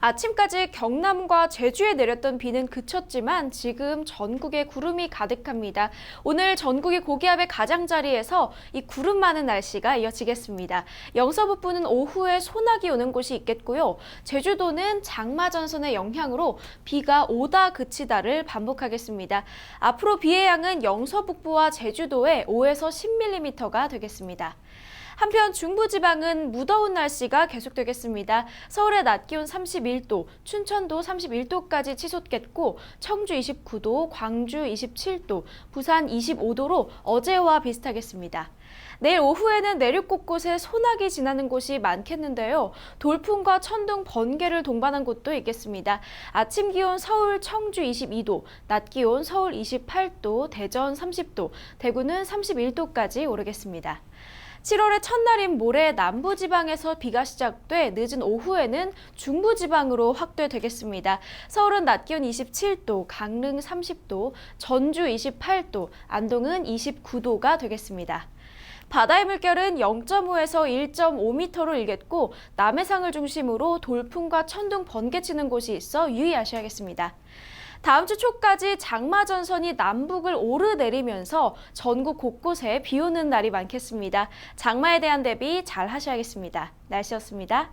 아침까지 경남과 제주에 내렸던 비는 그쳤지만 지금 전국에 구름이 가득합니다. 오늘 전국의 고기압의 가장자리에서 이 구름 많은 날씨가 이어지겠습니다. 영서 북부는 오후에 소나기 오는 곳이 있겠고요. 제주도는 장마 전선의 영향으로 비가 오다 그치다를 반복하겠습니다. 앞으로 비의 양은 영서 북부와 제주도에 5에서 10mm가 되겠습니다. 한편 중부지방은 무더운 날씨가 계속되겠습니다. 서울의 낮 기온 31도, 춘천도 31도까지 치솟겠고 청주 29도, 광주 27도, 부산 25도로 어제와 비슷하겠습니다. 내일 오후에는 내륙 곳곳에 소나기 지나는 곳이 많겠는데요. 돌풍과 천둥, 번개를 동반한 곳도 있겠습니다. 아침 기온 서울, 청주 22도, 낮 기온 서울 28도, 대전 30도, 대구는 31도까지 오르겠습니다. 7월의 첫날인 모레 남부지방에서 비가 시작돼 늦은 오후에는 중부지방으로 확대되겠습니다. 서울은 낮 기온 27도, 강릉 30도, 전주 28도, 안동은 29도가 되겠습니다. 바다의 물결은 0.5에서 1.5m로 일겠고 남해상을 중심으로 돌풍과 천둥 번개 치는 곳이 있어 유의하셔야겠습니다. 다음 주 초까지 장마 전선이 남북을 오르내리면서 전국 곳곳에 비 오는 날이 많겠습니다. 장마에 대한 대비 잘 하셔야겠습니다. 날씨였습니다.